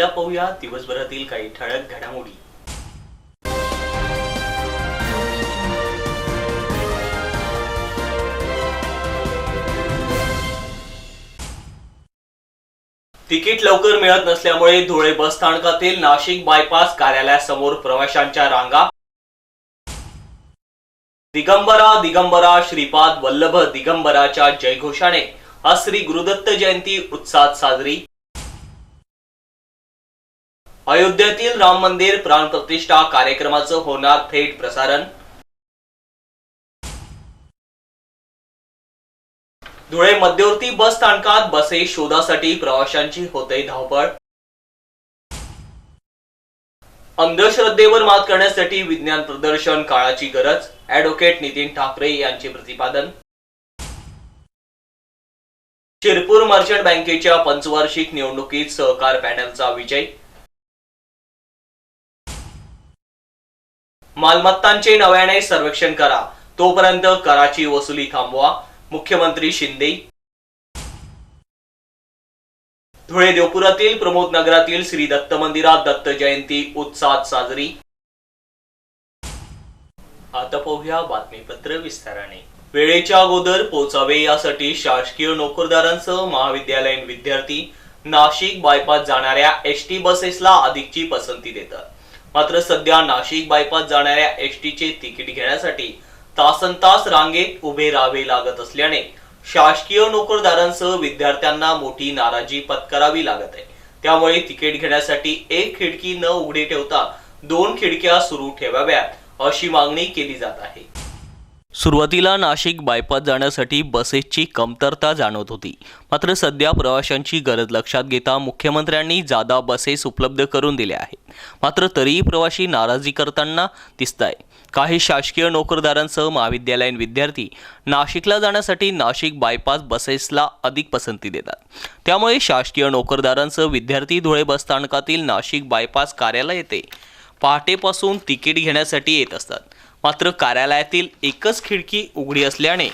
पहिला पाहूया दिवसभरातील काही ठळक घडामोडी. तिकीट लवकर मिळत नसल्यामुळे धुळे बस स्थानकातील नाशिक बायपास कार्यालयासमोर प्रवाशांच्या रांगा. दिगंबरा दिगंबरा श्रीपाद वल्लभ दिगंबराच्या जयघोषाने आज श्री गुरुदत्त जयंती उत्साहात साजरी. अयोध्येतील राम मंदिर प्राणप्रतिष्ठा कार्यक्रमाचं होणार थेट प्रसारण. धुळे मध्यवर्ती बस स्थानकात बसे शोधासाठी प्रवाशांची होते धावपळ. अंधश्रद्धेवर मात करण्यासाठी विज्ञान प्रदर्शन काळाची गरज ऍडव्होकेट नितीन ठाकरे यांचे प्रतिपादन. शिरपूर मर्चंट बँकेच्या पंचवार्षिक निवडणुकीत सहकार पॅनलचा विजय. मालमत्तांचे नव्याने सर्वेक्षण करा. तोपर्यंत कराची वसुली थांबवा. मुख्यमंत्री शिंदे. धुळे देवपुरातील प्रमोद नगरातील श्री दत्त मंदिरात दत्त जयंती उत्साहात साजरी. आता पाहूया बातमीपत्र विस्ताराने. वेळेच्या अगोदर पोहोचावे यासाठी शासकीय नोकरदारांसह महाविद्यालयीन विद्यार्थी नाशिक बायपास जाणाऱ्या एस टी बसेसला अधिकची पसंती देतात. मात्र सध्या नाशिक बायपास जाणाऱ्या एस टीचे तिकीट घेण्यासाठी तासन तास रांगेत उभे राहावे लागत असल्याने शासकीय नोकरदारांसह विद्यार्थ्यांना मोठी नाराजी पत्करावी लागत आहे. त्यामुळे तिकीट घेण्यासाठी एक खिडकी न उघडी ठेवता दोन खिडक्या सुरू ठेवाव्यात अशी मागणी केली जात आहे. सुरुवातीला नाशिक बायपास जाण्यासाठी बसेसची कमतरता जाणवत होती. मात्र सध्या प्रवाशांची गरज लक्षात घेता मुख्यमंत्र्यांनी जादा बसेस उपलब्ध करून दिल्या आहेत. मात्र तरीही प्रवासी नाराजी करताना दिसत आहे काही शासकीय नोकरदारांसह महाविद्यालयीन विद्यार्थी नाशिकला जाण्यासाठी नाशिक बायपास बसेसला अधिक पसंती देतात. त्यामुळे शासकीय नोकरदारांसह विद्यार्थी धुळे बस स्थानकातील नाशिक बायपास कार्यालय येथे पहाटेपासून तिकीट घेण्यासाठी येत असतात. मात्र कार्यालयातील एकच खिडकी उघडी असल्याने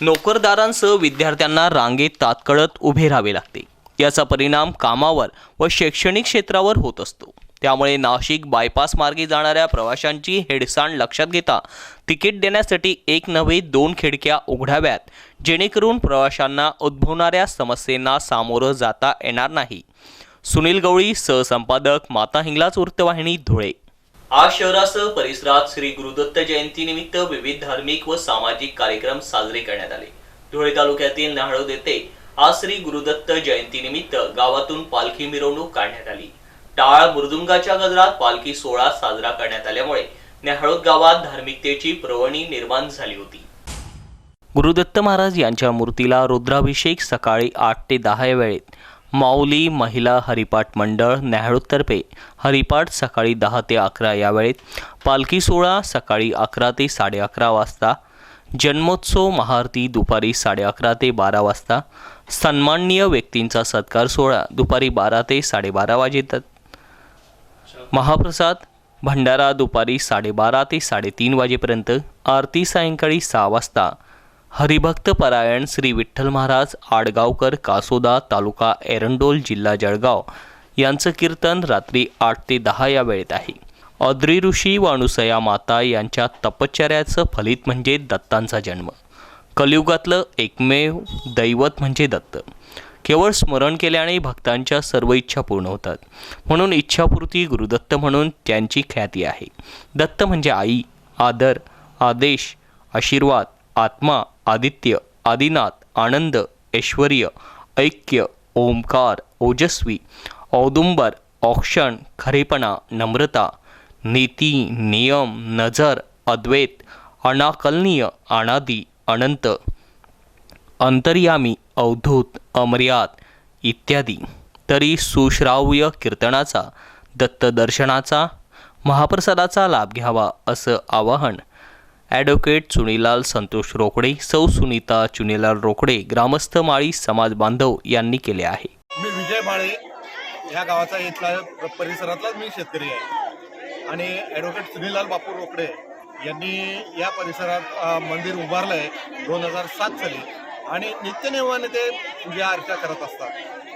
नोकरदारांसह विद्यार्थ्यांना रांगेत तात्कळत उभे राहावे लागते. याचा परिणाम कामावर व शैक्षणिक क्षेत्रावर होत असतो. त्यामुळे नाशिक बायपास मार्गे जाणाऱ्या प्रवाशांची हेडसाण लक्षात घेता तिकीट देण्यासाठी एक नव्हे दोन खिडक्या उघडाव्यात जेणेकरून प्रवाशांना उद्भवणाऱ्या समस्येंना सामोरं जाता येणार नाही. सुनील गवळी सहसंपादक माता हिंगलाज वृत्तवाहिनी धुळे. आज शहरासह परिसरात श्री गुरुदत्त जयंतीनिमित्त विविध धार्मिक व सामाजिक कार्यक्रम साजरे करण्यात आले. धुळे तालुक्यातील नाहळोद येथे आज श्री गुरुदत्त जयंतीनिमित्त गावातून पालखी मिरवणूक काढण्यात आली. टाळ मृदुंगाच्या गजरात पालखी सोहळा साजरा करण्यात आल्यामुळे न्याहळोद गावात धार्मिकतेची प्रवणी निर्माण झाली होती. गुरुदत्त महाराज यांच्या मूर्तीला रुद्राभिषेक सकाळी आठ ते दहा या वेळेत माऊली महिला हरिपाठ मंडळ न्याहाळूतर्फे हरिपाठ सकाळी दहा ते अकरा या वेळेत पालखी सोहळा सकाळी अकरा ते साडे अकरा वाजता जन्मोत्सव महाआरती दुपारी साडे अकरा ते बारा वाजता सन्माननीय व्यक्तींचा सत्कार सोहळा दुपारी बारा ते साडेबारा वाजेतात महाप्रसाद भंडारा दुपारी साडेबारा ते साडेतीन वाजेपर्यंत आरती सायंकाळी सहा वाजता हरिभक्त परायण श्री विठ्ठल महाराज आडगावकर कासोदा तालुका एरंडोल जिल्हा जळगाव यांचं कीर्तन रात्री आठ ते दहा या वेळेत आहे. अद्री ऋषी वाणुसया माता यांच्या तपश्चर्याचं फलित म्हणजे दत्तांचा जन्म. कलियुगातलं एकमेव दैवत म्हणजे दत्त. केवळ स्मरण केल्याने भक्तांच्या सर्व इच्छा पूर्ण होतात. म्हणून इच्छापूर्ती गुरुदत्त म्हणून त्यांची ख्याती आहे. दत्त म्हणजे आई आदर आदेश आशीर्वाद आत्मा आदित्य आदिनाथ आनंद ऐश्वर्य ऐक्य ओंकार ओजस्वी औदुंबर औक्षण खरेपणा नम्रता नीती नियम नजर अद्वैत अनाकलनीय अनादी अनंत अंतर्यामी अवधूत अमर्याद इत्यादी. तरी सुश्राव्य कीर्तनाचा दत्तदर्शनाचा महाप्रसादाचा लाभ घ्यावा असं आवाहन ॲडव्होकेट चुनीलाल संतोष रोकडे सौ सुनीता चुनीलाल रोकडे ग्रामस्थ माळी समाज बांधव यांनी केले आहे. मी विजय माळे ह्या गावाचा इथला परिसरातलाच मी शेतकरी आहे. आणि ॲडव्होकेट सुनीलाल बापू रोकडे यांनी या परिसरात मंदिर उभारलं आहे दोन हजार सात साली. आणि नित्यनेमाने ते पूजा अर्चा करत असतात.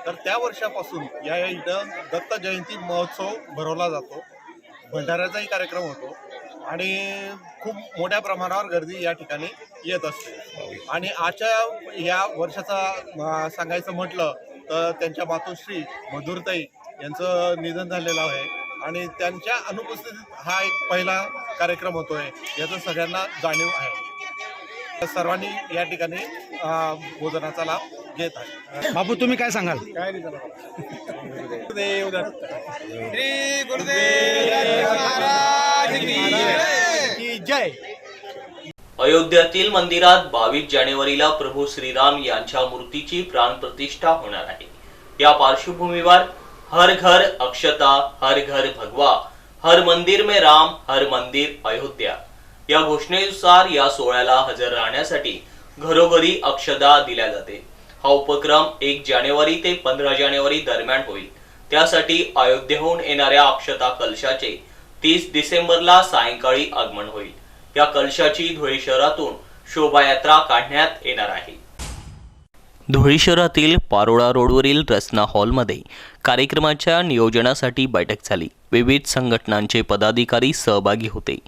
तर त्या वर्षापासून या इथं दत्त जयंती महोत्सव भरवला जातो. भंडाऱ्याचाही कार्यक्रम होतो. आणि खूप मोठ्या प्रमाणावर गर्दी या ठिकाणी येत असते. आणि आजच्या या वर्षाचा सांगायचं म्हटलं तर त्यांच्या मातोश्री मधुरताई यांचं निधन झालेलं आहे. आणि त्यांच्या अनुपस्थितीत हा एक पहिला कार्यक्रम होतोय याचं सगळ्यांना जाणीव आहे. तर सर्वांनी या ठिकाणी भोजनाचा लाभ घेत आहे. बापू तुम्ही काय सांगाल? काय नाही गुरुदेव श्री गुरुदेव अयोध्यातील मंदिरात बावीस जानेवारीला प्रभू श्रीराम यांच्या मूर्तीची प्राणप्रतिष्ठा होणार आहे. या पार्श्वभूमीवर हर घर अक्षता हर घर भगवा हर मंदिर में राम हर मंदिर अयोध्या. या घोषणेनुसार या सोहळ्याला हजर राहण्यासाठी घरोघरी अक्षता दिल्या जाते. हा उपक्रम एक जानेवारी ते पंधरा जानेवारी दरम्यान होईल. त्यासाठी अयोध्येहून येणाऱ्या अक्षता कलशाचे तीस डिसेंबरला सायंकाळी आगमन होईल. या कलशाची धुळे शहरातून शोभायात्रा काढण्यात येणार आहे. धुळे शहरातील पारोळा रोडवरील रचना हॉलमध्ये कार्यक्रमाच्या नियोजनासाठी बैठक झाली. विविध संघटनांचे पदाधिकारी सहभागी होते.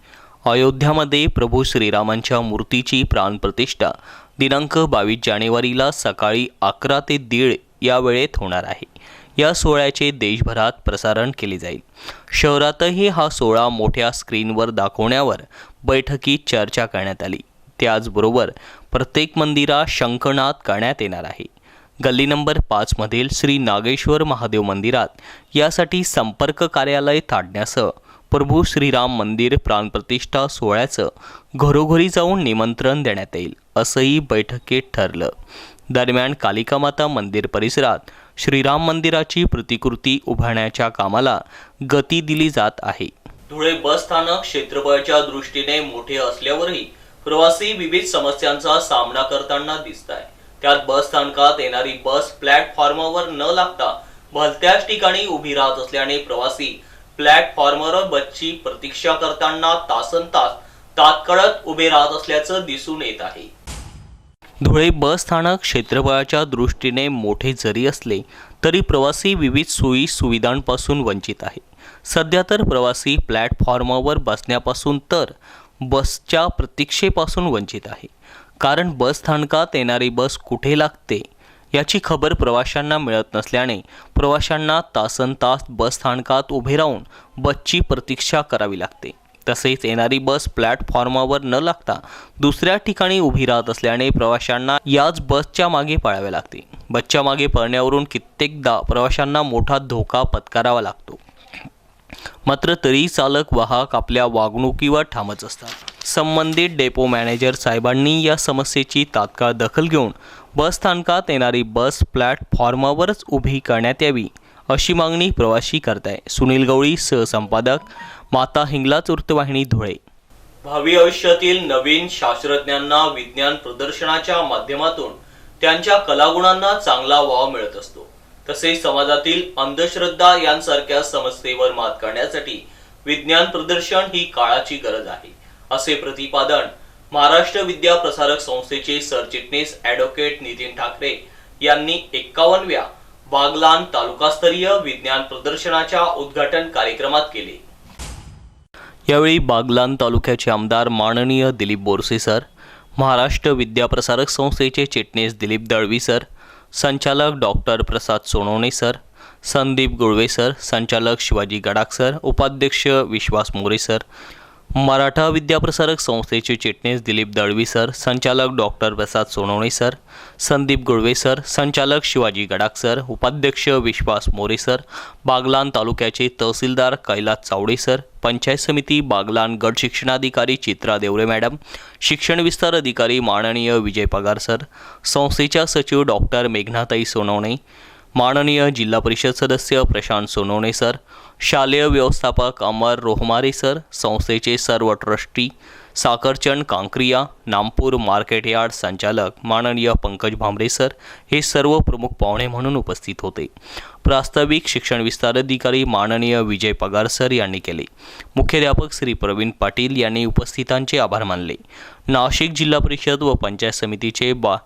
अयोध्यामध्ये प्रभू श्रीरामांच्या मूर्तीची प्राणप्रतिष्ठा दिनांक बावीस जानेवारीला सकाळी अकरा ते दीड या वेळेत होणार आहे. या सोहळ्याचे देशभरात प्रसारण केले जाईल. शहरातही हा सोहळा मोठ्या स्क्रीनवर दाखवण्यावर बैठकीत चर्चा करण्यात आली. त्याचबरोबर प्रत्येक मंदिरात शंखनाद करण्यात येणार आहे. गल्ली नंबर पाचमधील श्री नागेश्वर महादेव मंदिरात यासाठी संपर्क कार्यालय थाटण्यासह प्रभू श्रीराम मंदिर प्राणप्रतिष्ठा सोहळ्याचं घरोघरी जाऊन निमंत्रण देण्यात येईल असंही बैठकीत ठरलं. दरम्यान कालिकामाता मंदिर परिसरात श्रीराम मंदिराची प्रतिकृती उभारण्याच्या कामाला गती दिली जात आहे. धुळे बस स्थानक क्षेत्रफळाच्या दृष्टीने मोठे असल्यावरही प्रवासी विविध समस्यांचा सामना करताना दिसत आहे त्यात बस स्थानकात येणारी बस प्लॅटफॉर्मवर न लागता भलत्याच ठिकाणी उभी राहत असल्याने प्रवासी प्लॅटफॉर्मवर बसची प्रतीक्षा करताना तासन तास तात्कळत उभे राहत असल्याचं दिसून येत आहे. धुळे बस स्थानक क्षेत्रफळाच्या दृष्टीने मोठे जरी असले तरी प्रवासी विविध सोयी सुविधांपासून वंचित आहे. सध्या तर प्रवासी प्लॅटफॉर्मवर बसण्यापासून तर बसच्या प्रतीक्षेपासून वंचित आहे. कारण बस स्थानकात येणारी बस कुठे लागते याची खबर प्रवाशांना मिळत नसल्याने प्रवाशांना तासन तास बस स्थानकात उभे राहून बसची प्रतीक्षा करावी लागते. तसेच येणारी बस प्लॅटफॉर्मावर न लागता दुसऱ्या ठिकाणी उभी राहत असल्याने प्रवाशांना याच बसच्या मागे पळावे लागते. बसच्या मागे पळण्यावरून कित्येकदा प्रवाशांना मोठा धोका पत्करावा लागतो. मात्र तरी चालक वाहक आपल्या वागणुकीवर ठामच असतात. संबंधित डेपो मॅनेजर साहेबांनी या समस्येची तात्काळ दखल घेऊन बस स्थानकात येणारी बस प्लॅटफॉर्मावरच उभी करण्यात यावी अशी मागणी प्रवाशी करताय. सुनील गवळी सहसंपादक माता हिंगलाच वृत्तवाहिनी धुळे. भावी आयुष्यातील नवीन शास्त्रज्ञांना विज्ञान प्रदर्शनाच्या माध्यमातून त्यांच्या कलागुणांना चांगला वाव मिळत असतो. तसेच समाजातील अंधश्रद्धा यांसारख्या समस्येवर मात करण्यासाठी विज्ञान प्रदर्शन ही काळाची गरज आहे असे प्रतिपादन महाराष्ट्र विद्या प्रसारक संस्थेचे सरचिटणीस ॲडव्होकेट नितीन ठाकरे यांनी एक्कावनव्या बागलान तालुकास्तरीय विज्ञान प्रदर्शनाच्या उद्घाटन कार्यक्रमात केले. यावेळी बागलान तालुक्याचे आमदार माननीय दिलीप बोरसे सर महाराष्ट्र विद्याप्रसारक संस्थेचे चिटणीस दिलीप दळवी सर संचालक doctor Prasad Sonawane sir Sandeep Gulve sir संचालक शिवाजी गडाख सर उपाध्यक्ष विश्वास मोरे सर मराठा विद्याप्रसारक संस्थेचे चिटणीस दिलीप दळवी सर संचालक doctor Prasad Sonawane sir Sandeep Gulve sir संचालक शिवाजी गडाख सर उपाध्यक्ष विश्वास मोरे सर बागलान तालुक्याचे तहसीलदार कैलास चावडे सर पंचायत समिती बागलान गट शिक्षणाधिकारी चित्रा देवरे मॅडम शिक्षण विस्तार अधिकारी माननीय विजय पगार सर संस्थेच्या सचिव डॉक्टर मेघनाताई सोनवणे माननीय जिल्हा परिषद सदस्य प्रशांत सोनवणे सर शालेय व्यवस्थापक अमर रोहमारे सर संस्थेचे सर्व trustee Sakharchand Kankriya Nampur market yard संचालक माननीय पंकज भांबरे सर हे सर्व प्रमुख पाहुणे म्हणून उपस्थित होते. प्रास्ताविक शिक्षण विस्तार अधिकारी माननीय विजय पगार सर यांनी केले. मुख्याध्यापक श्री प्रवीण पाटील यांनी उपस्थितांचे आभार मानले. नाशिक जिल्हा परिषद व पंचायत समितीचे बा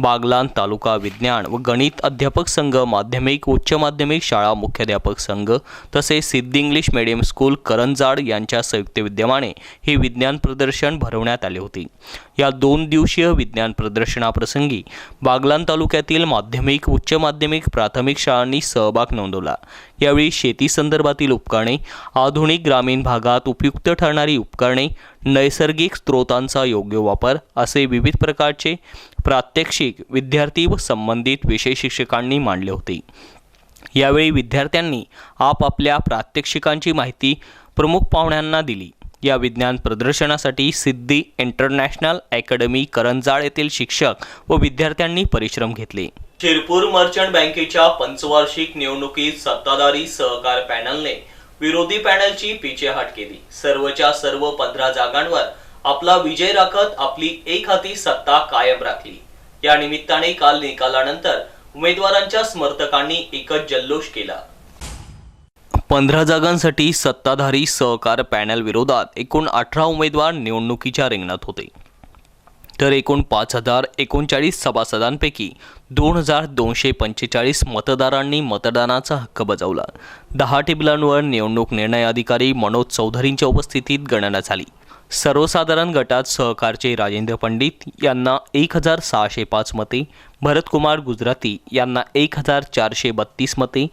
बागलान तालुका विज्ञान व गणित अध्यापक संघ माध्यमिक उच्च माध्यमिक शाळा मुख्याध्यापक संघ तसेच सिद्ध इंग्लिश मीडियम स्कूल करंजाड यांच्या संयुक्त विद्यमाने हे विज्ञान प्रदर्शन भरवण्यात आले होते. या दोन दिवसीय विज्ञान प्रदर्शनाप्रसंगी बागलान तालुक्यातील माध्यमिक उच्च माध्यमिक प्राथमिक शाळांनी सहभाग नोंदवला. यावेळी शेती संदर्भातील उपकरणे आधुनिक ग्रामीण भागात उपयुक्त ठरणारी उपकरणे नैसर्गिक स्रोतांचा योग्य वापर असे विविध प्रकारचे प्रात्यक्षिक विद्यार्थी व संबंधित विषय शिक्षकांनी मांडले होते. यावेळी विद्यार्थ्यांनी आपापल्या प्रात्यक्षिकांची माहिती प्रमुख पाहुण्यांना दिली. या विज्ञान प्रदर्शनासाठी सिद्धी इंटरनॅशनल अकॅडमी करंजाळ येथील शिक्षक व विद्यार्थ्यांनी परिश्रम घेतले. शिरपूर मर्चंट बँकेच्या पंचवार्षिक निवडणुकीत सत्ताधारी सहकार पॅनलने विरोधी पॅनलची पिछेहाट केली. सर्वच्या सर्व पंधरा जागांवर आपला विजय राखत आपली एक हाती सत्ता कायम राखली. या निमित्ताने काल निकालानंतर उमेदवारांच्या समर्थकांनी एकच जल्लोष केला. पंधरा जागांसाठी सत्ताधारी सहकार पॅनल विरोधात एकूण अठरा उमेदवार निवडणुकीच्या रिंगणात होते. तर एकूण पाच हजार एकोणचाळीस सभासदांपैकी दोन हजार दोनशे पंचेचाळीस मतदारांनी मतदानाचा हक्क बजावला. दहा टेबलांवर निवडणूक निर्णय अधिकारी मनोज चौधरींच्या उपस्थितीत गणना झाली. सर्वसाधारण गटात सहकारचे राजेंद्र पंडित यांना एक हजार सहाशे पाच मते भरतकुमार गुजराती यांना एक हजार चारशे बत्तीस मते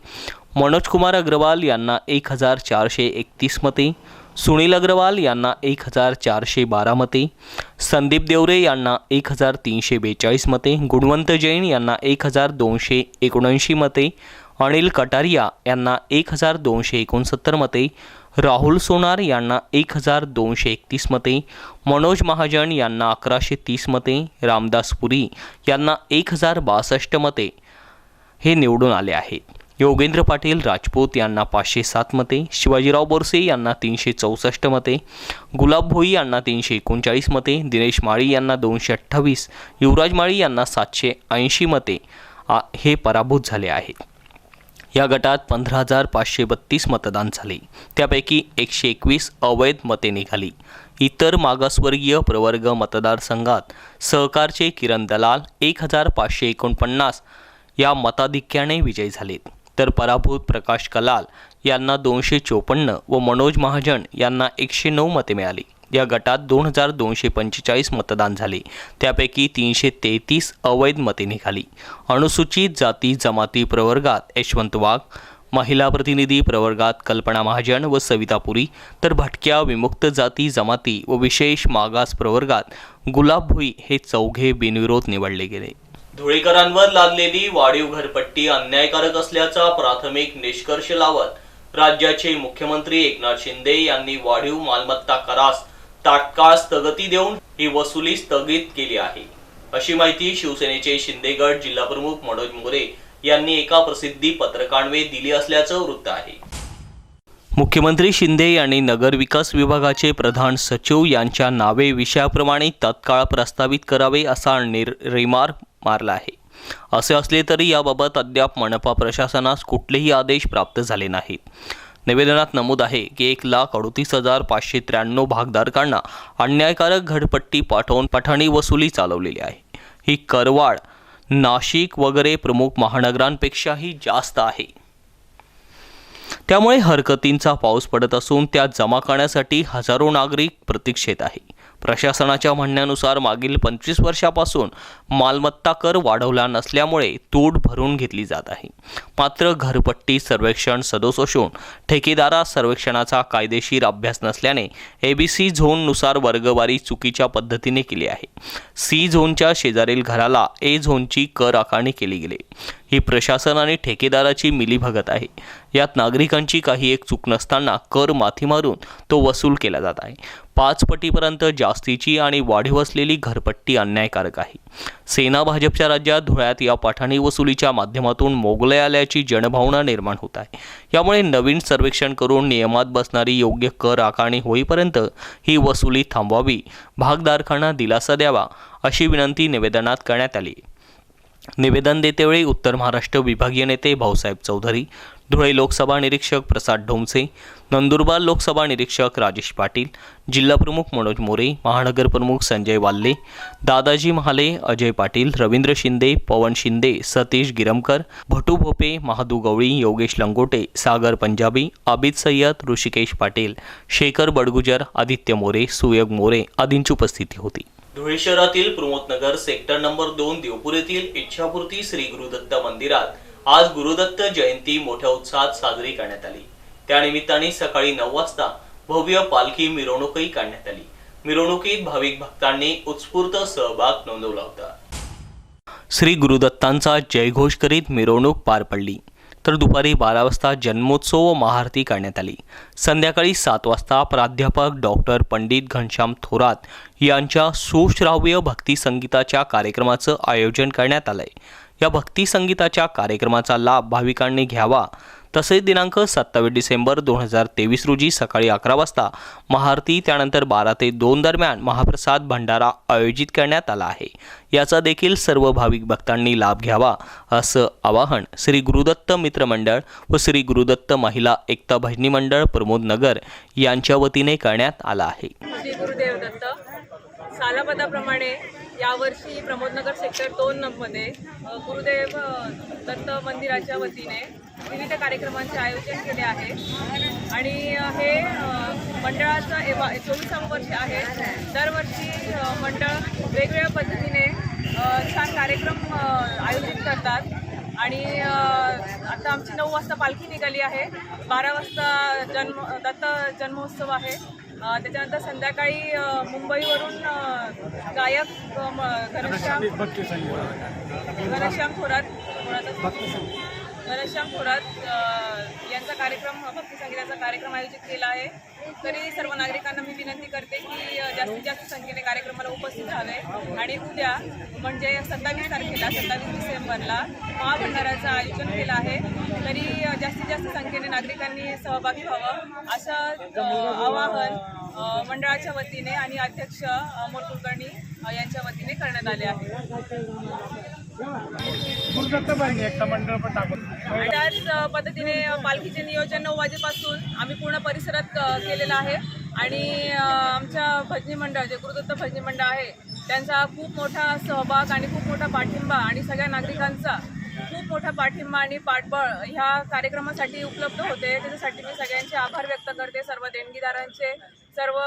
मनोजकुमार अग्रवाल यांना एक हजार चारशे एकतीस मते सुनील अग्रवाल यांना एक हजार चारशे बारा मते संदीप देवरे यांना एक हजार तीनशे बेचाळीस मते गुणवंत जैन यांना एक हजार दोनशे एकोणऐंशी मते अनिल कटारिया यांना एक हजार दोनशे एकोणसत्तर मते राहुल सोनार यांना एक हजार दोनशे एकतीस मते मनोज महाजन यांना अकराशे तीस मते रामदास पुरी यांना एक हजार बासष्ट मते हे निवडून आले आहेत. योगेंद्र पाटील राजपूत यांना पाचशे सात मते शिवाजीराव बोरसे यांना तीनशे चौसष्ट मते गुलाब भोई यांना तीनशे एकोणचाळीस मते दिनेश माळी यांना दोनशे अठ्ठावीस युवराज माळी यांना सातशे ऐंशी मते आ- हे पराभूत झाले आहेत. या गटात पंधरा हजार पाचशे बत्तीस मतदान झाले. त्यापैकी एकशे एकवीस अवैध मते निघाली. इतर मागासवर्गीय प्रवर्ग मतदारसंघात सहकारचे किरण दलाल एक हजार पाचशे एकोणपन्नास या मताधिक्याने विजयी झालेत. तर पराभूत प्रकाश कलाल यांना दोनशे चोपन्न व मनोज महाजन यांना एकशे नऊ मते मिळाली. या गटात दोन हजार दोनशे पंचेचाळीस मतदान झाले. त्यापैकी तीनशे तेहतीस अवैध मते निघाली. अनुसूचित जाती जमाती प्रवर्गात यशवंत वाघ महिला प्रतिनिधी प्रवर्गात कल्पना महाजन व सविता पुरी तर भटक्या विमुक्त जाती जमाती व विशेष मागास प्रवर्गात गुलाब भुई हे चौघे बिनविरोध निवडले गेले. धुळेकरांवर लादलेली वाढीव घरपट्टी अन्यायकारक असल्याचा प्राथमिक निष्कर्ष लावत राज्याचे मुख्यमंत्री एकनाथ शिंदे यांनी वाढीव मालमत्ता करास तात्काळ स्थगिती देऊन ही वसुली स्थगित केली आहे. अशी माहिती शिवसेनेचे शिंदेगड जिल्हाप्रमुख मनोज मोरे यांनी एका प्रसिद्धी पत्रकान्वे दिली असल्याचं वृत्त आहे. मुख्यमंत्री शिंदे यांनी नगरविकास विभागाचे प्रधान सचिव यांच्या नावे विषयाप्रमाणे तत्काळ प्रस्तावित करावे असा निर रिमार मारला आहे. असे असले तरी याबाबत अद्याप मनपा प्रशासनास कुठलेही आदेश प्राप्त झाले नाहीत. निवेदनात नमूद आहे की एक लाख अडतीस हजार पाचशे त्र्याण्णव भागधारकांना अन्यायकारक घडपट्टी पाठवून पठाणी वसुली चालवलेली आहे. ही करवाढ नाशिक वगैरे प्रमुख महानगरांपेक्षाही जास्त आहे. त्यामुळे हरकतींचा पाऊस पडत असून त्या जमा करण्यासाठी हजारो नागरिक प्रतीक्षेत आहे. प्रशासनाच्या म्हणण्यानुसार मागील पंचवीस वर्षापासून मालमत्ता कर वाढवला नसल्यामुळे तूट भरून घेतली जात आहे. मात्र घरपट्टी सर्वेक्षण सदोष असून ठेकेदारा सर्वेक्षणाचा कायदेशीर अभ्यास नसल्याने ए बी सी झोननुसार वर्गवारी चुकीच्या पद्धतीने केली आहे. सी झोनच्या शेजारील घराला ए झोनची कर आकारणी केली गेली. ही प्रशासन आणि ठेकेदाराची मिलीभगत आहे. यात नागरिकांची काही एक चूक नसताना कर माथी मारून तो वसूल केला जात आहे. पाच पटीपर्यंत जास्तीची आणि वाढीव असलेली घरपट्टी अन्यायकारक आहे. सेना भाजपच्या राज्यात धुळ्यात या पाठाणी वसुलीच्या माध्यमातून मोगले आल्याची जनभावना निर्माण होत आहे. यामुळे नवीन सर्वेक्षण करून नियमात बसणारी योग्य कर आकारणी होईपर्यंत ही वसुली थांबवावी भागधारकांना दिलासा द्यावा अशी विनंती निवेदनात करण्यात आली. निवेदन देतेवेळी उत्तर महाराष्ट्र विभागीय नेते भाऊसाहेब चौधरी धुळे लोकसभा निरीक्षक प्रसाद ढोमसे नंदुरबार लोकसभा निरीक्षक राजेश पाटील जिल्हाप्रमुख मनोज मोरे महानगर प्रमुख संजय वाल्ले दादाजी महाले अजय पाटील रवींद्र शिंदे पवन शिंदे सतीश गिरमकर भटू भोपे महादू गवळी योगेश लंगोटे सागर पंजाबी आबिद सय्यद ऋषिकेश पाटील शेखर बडगुजर आदित्य मोरे सुयग मोरे आदींची उपस्थिती होती. धुळे शहरातील प्रमोदनगर सेक्टर नंबर दोन देवपूर येथील इच्छापूर्ती श्री गुरुदत्त मंदिरात आज गुरुदत्त जयंती मोठ्या उत्साहात साजरी करण्यात आली. त्यानिमित्ताने सकाळी नऊ वाजता भव्य पालखी मिरवणूकही काढण्यात आली. मिरवणुकीत भाविक भक्तांनी उत्स्फूर्त सहभाग नोंदवला होता. श्री गुरुदत्तांचा जयघोष करीत मिरवणूक पार पडली. तर दुपारी बारा वाजता जन्मोत्सव व महाआरती करण्यात आली. संध्याकाळी सात वाजता प्राध्यापक डॉक्टर पंडित घनश्याम थोरात यांच्या सुश्राव्य भक्ती संगीताच्या कार्यक्रमाचं आयोजन करण्यात आलंय. या भक्ती संगीताच्या कार्यक्रमाचा लाभ भाविकांनी घ्यावा. तसेच दिनांक सत्तावीस डिसेंबर दोन हजार तेवीस रोजी सकाळी अकरा वाजता महाआरती त्यानंतर बारा ते दोन दरम्यान महाप्रसाद भंडारा आयोजित करण्यात आला आहे. याचा देखील सर्व भाविक भक्तांनी लाभ घ्यावा असं आवाहन श्री गुरुदत्त मित्र मंडळ व श्री गुरुदत्त महिला एकता भजनी मंडळ प्रमोद नगर यांच्या वतीने करण्यात आला आहे. सालापदाप्रमाणे यावर्षी प्रमोदनगर सेक्टर दोन मध्ये गुरुदेव दत्त मंदिराच्या वतीने विविध कार्यक्रमांचे आयोजन केले आहे. आणि हे मंडळाचं एवा चोवीसावं वर्ष आहे. दरवर्षी मंडळ वेगवेगळ्या पद्धतीने छान कार्यक्रम आयोजित करतात. आणि आता आमची नऊ वाजता पालखी निघाली आहे. बारा वाजता जन्म दत्त जन्मोत्सव आहे. त्याच्यानंतर संध्याकाळी मुंबईवरून गायक घनश्याम घनश्याम थोरात घनश्याम थोरात यांचा कार्यक्रम भक्ती संगीताचा कार्यक्रम आयोजित केला आहे. तरी सर्व नागरिकांना मी विनंती करते की जास्तीत जास्त संख्येने कार्यक्रमाला उपस्थित राहावे. आणि उद्या म्हणजे सत्तावीस तारखेला सत्तावीस डिसेंबरला महाभंडाराचं आयोजन केलं आहे. तरी जास्तीत जास्त संख्येने नागरिकांनी सहभागी व्हावं असं आवाहन मंडळाच्या वतीने आणि अध्यक्ष अमोल कुलकर्णी यांच्या वतीने करण्यात आले आहे. त्याच पद्धतीने पालखीचे नियोजन नऊ वाजेपासून आम्ही पूर्ण परिसरात केलेलं आहे. आणि आमच्या भजनी मंडळ जे गुरुदत्त भजनी मंडळ आहे त्यांचा खूप मोठा सहभाग आणि खूप मोठा पाठिंबा आणि सगळ्या नागरिकांचा खूप मोठा पाठिंबा आणि पाठबळ ह्या कार्यक्रमासाठी उपलब्ध होते. त्याच्यासाठी मी सगळ्यांचे आभार व्यक्त करते सर्व देणगीदारांचे सर्व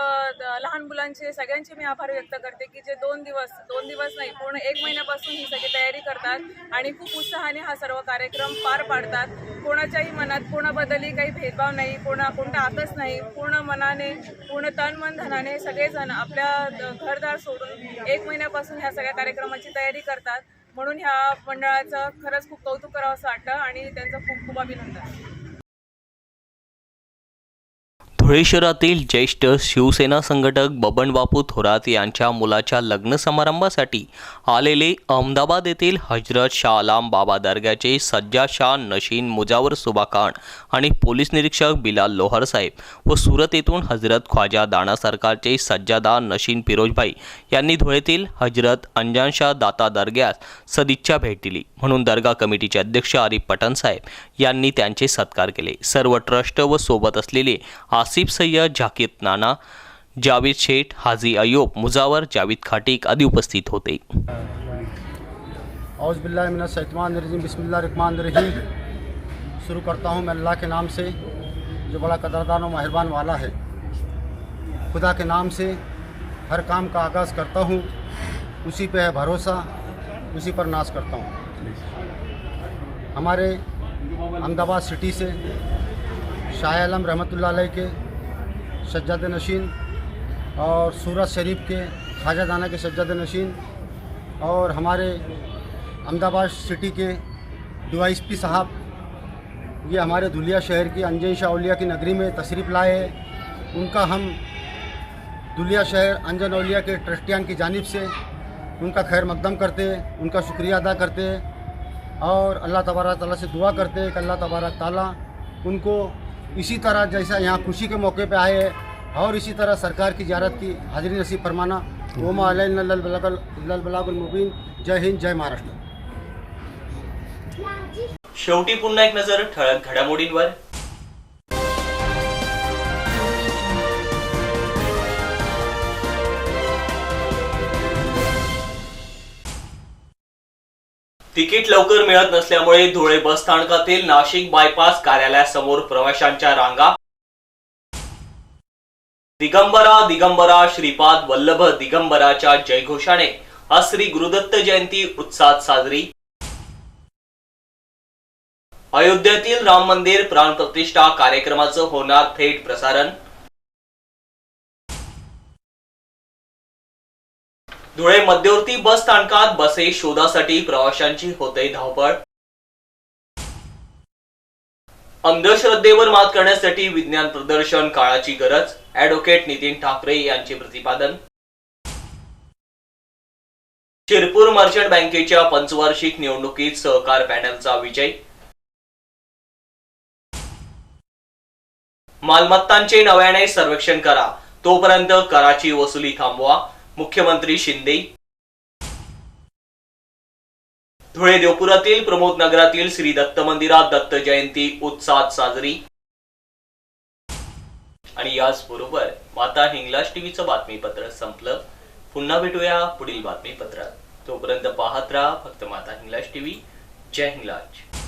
लहान मुलांचे सगळ्यांचे मी आभार व्यक्त करते की जे दोन दिवस दोन दिवस नाही पूर्ण एक महिन्यापासून ही सगळी तयारी करतात आणि खूप उत्साहाने हा सर्व कार्यक्रम पार पाडतात. कोणाच्याही मनात कोणाबद्दलही काही भेदभाव नाही कोणा कोणता आकस नाही पूर्ण मनाने पूर्ण तन मन धनाने सगळेजण आपल्या द- घरदार सोडून एक महिन्यापासून ह्या सगळ्या कार्यक्रमाची तयारी करतात. म्हणून ह्या मंडळाचं खरंच खूप कौतुक करावं असं वाटतं आणि त्यांचं खूप खूप अभिनंदन. धुळे शहरातील ज्येष्ठ शिवसेना संघटक बबनबापू थोरात यांच्या मुलाच्या लग्न समारंभासाठी आलेले अहमदाबाद येथील हजरत शाह आलाम बाबा दर्ग्याचे सज्जा शाह नशीन मुजावर सुबा खान आणि पोलीस निरीक्षक बिलाल लोहर साहेब व सुरत येथून हजरत ख्वाजा दाणा सरकारचे सज्जादा नशीन फिरोजभाई यांनी धुळेतील हजरत अंजान शाह दाता दर्ग्यास सदिच्छा भेट दिली. म्हणून दर्गा कमिटीचे अध्यक्ष आरिफ पठाण साहेब सत्कार केले. सर्व ट्रस्ट व सोबत आसिफ सय्यद झाकीर नाना, जावेद शेठ, हाजी अयोब मुजावर, जावेद खाटीक आदी उपस्थित होते. शुरू करता हूँ मैं अल्लाह के नाम से, जो बड़ा कदरदान और मेहरबान वाला है। खुदा के नाम से हर काम का आगाज़ करता हूँ। उसी पे है भरोसा, उसी पर नाश करता हूँ। हमारे अहमदाबाद सिटी से शाह आलम अलैह के, सज्जाद नशीन और सूरत शरीफ के खाजा दाना के सज्जाद नशीन और हमारे अहमदाबाद सिटी के डी साहब, ये हमारे धुलिया शहर की अंजन शाह की नगरी में तशरीफ़ लाए हैं। उनका हम धुलिया शहर अंजन औलिया के ट्रस्टियान की जानिब से उनका खैर मकदम करते हैं, उनका शुक्रिया अदा करते हैं। और अल्लाह तबारा ताला से दुआ करते हैं कि अल्लाह तबारा ताला उनको इसी तरह जैसा यहाँ खुशी के मौके पे आए हैं और इसी तरह सरकार की ज्यारत की हाजिरी नसीब फरमाना। ओमा मुबीन। जय हिंद जय महाराष्ट्र। शेवटी पुन्हा एक नजर ठळक घडामोडींवर. तिकीट लवकर मिळत नसल्यामुळे धुळे बस स्थानकातील नाशिक बायपास कार्यालयासमोर प्रवाशांच्या रांगा. दिगंबरा दिगंबरा श्रीपाद वल्लभ दिगंबराच्या जयघोषाने आज श्री गुरुदत्त जयंती उत्साहात साजरी. अयोध्येतील राम मंदिर प्राणप्रतिष्ठा कार्यक्रमाचं होणार थेट प्रसारण. धुळे मध्यवर्ती बस स्थानकात बसे शोधासाठी प्रवाशांची होते धावपळ. अंधश्रद्धेवर मात करण्यासाठी विज्ञान प्रदर्शन काळाची गरज ऍडव्होकेट नितीन ठाकरे यांचे प्रतिपादन. शिरपूर मर्चंट बँकेच्या पंचवार्षिक निवडणुकीत सहकार पॅनलचा विजय. मालमत्तांचे नव्याने सर्वेक्षण करा तोपर्यंत कराची वसुली थांबवा. मुख्यमंत्री शिंदे. धुळे देवपुरातील प्रमोद नगरातील श्री दत्त मंदिरात दत्त जयंती उत्साहात साजरी. आणि याच बरोबर माता हिंगलाज टीव्हीचं बातमीपत्र संपलं. पुन्हा भेटूया पुढील बातमीपत्रात. तोपर्यंत पाहत राहा फक्त माता हिंगलाज टीव्ही. जय हिंगलाज.